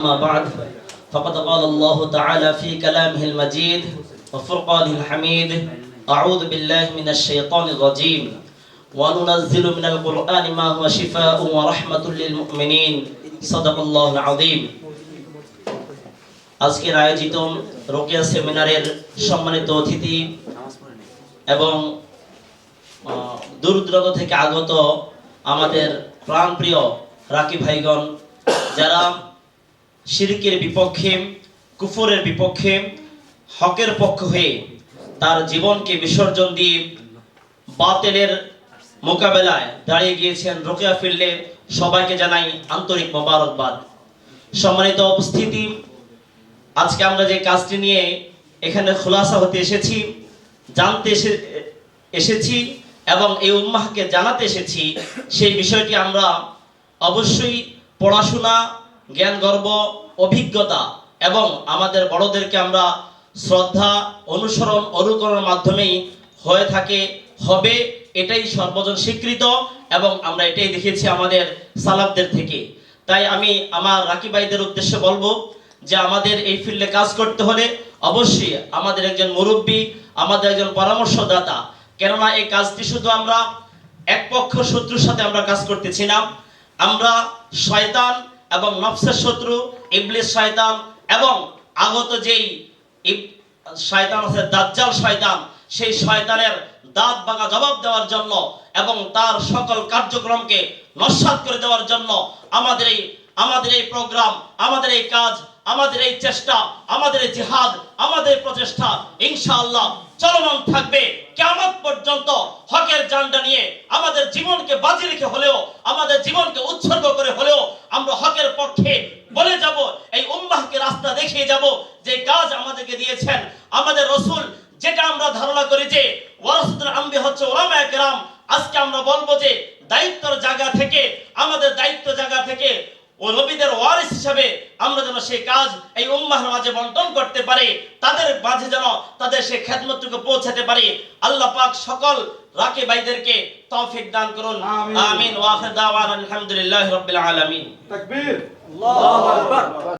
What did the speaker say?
أما بعد فقد قال الله تعالى في كلامه المجيد وفرقانه الحميد أعوذ بالله من الشيطان الرجيم وننزل من القرآن ما هو شفاء ورحمة للمؤمنين صدق الله العظيم আজকের আয়োজিত রোকেয়া সেমিনারের সম্মানিত অতিথি এবং আহ, দূর দূরান্ত থেকে আগত আমাদের প্রাণপ্রিয় রাকি ভাইগণ যারা শিরকের বিপক্ষে, কুফরের বিপক্ষে, হকের পক্ষ হয়ে তার জীবনকে বিসর্জন দিয়ে বাতিলের মোকাবেলায় দাঁড়িয়ে গিয়েছেন রোকেয়া ফিল্ডে। সবাইকে জানাই আন্তরিক মোবারকবাদ। সম্মানিত উপস্থিতি, আজকে আমরা যে কাজটি নিয়ে এখানে খোলাসা হতে এসেছি, জানতে এসে এসেছি এবং এই উম্মাহকে জানাতে এসেছি, সেই বিষয়টি আমরা অবশ্যই পড়াশোনা জ্ঞান, গর্ব, অভিজ্ঞতা এবং আমাদের বড়দেরকে আমরা শ্রদ্ধা, অনুসরণ, অনুকরণের মাধ্যমেই হয়ে থাকে, হবে, এটাই সর্বজন স্বীকৃত এবং আমরা এটাই দেখেছি আমাদের সালাফদের থেকে। তাই আমি আমার রাকি ভাইদের উদ্দেশ্যে বলব যে আমাদের এই ফিল্ডে কাজ করতে হলে অবশ্যই আমাদের একজন মুরব্বী, আমাদের একজন পরামর্শদাতা, কেননা এই কাজটি শুধু আমরা এক পক্ষ শত্রুর সাথে আমরা কাজ করতেছি না, আমরা শয়তান এবং নফসের শত্রু, ইবলিস শয়তান এবং আগত যেই শয়তান আছে, দাজ্জাল শয়তান, সেই শয়তানের দাঁত ভাঙা জবাব দেওয়ার জন্য এবং তার সকল কার্যক্রমকে নস্বাত করে দেওয়ার জন্য আমাদের এই আমাদের এই প্রোগ্রাম, আমাদের এই কাজ, আমাদের এই চেষ্টা, আমাদের এই জিহাদ, আমাদের প্রচেষ্টা, ইনশাআল্লাহ চলমান থাকবে। কেমন পর্যন্ত হকের জানটা নিয়ে আমাদের জীবনকে বাজি রেখে হলেও, আমাদের জীবনকে উৎসর্গ করে হলেও আমরা হকের পক্ষে বলে যাব এই উম্মাহকে রাস্তা দেখিয়ে যাব যে কাজ আমাদেরকে দিয়েছেন। আমাদের রসুল যেটা আমরা ধারণা করি যে ওয়ারসুল আম্বি হচ্ছে ওলামা একরাম আজকে আমরা বলব যে দায়িত্বর জায়গা থেকে আমাদের দায়িত্ব জায়গা থেকে ও নবীদের ওয়ারিস হিসাবে আমরা যেন সেই কাজ এই উম্মাহর মাঝে বন্টন করতে পারি তাদের মাঝে যেন তাদের সেই খেদমতটুকু পৌঁছাতে পারি। আল্লাহ পাক সকল রাকে ভাইদেরকে তৌফিক দান করুন। আমিন। ওয়া আখির দাওয়ানা আলহামদুলিল্লাহি রাব্বিল আলামিন। তাকবীর। আল্লাহু আকবার।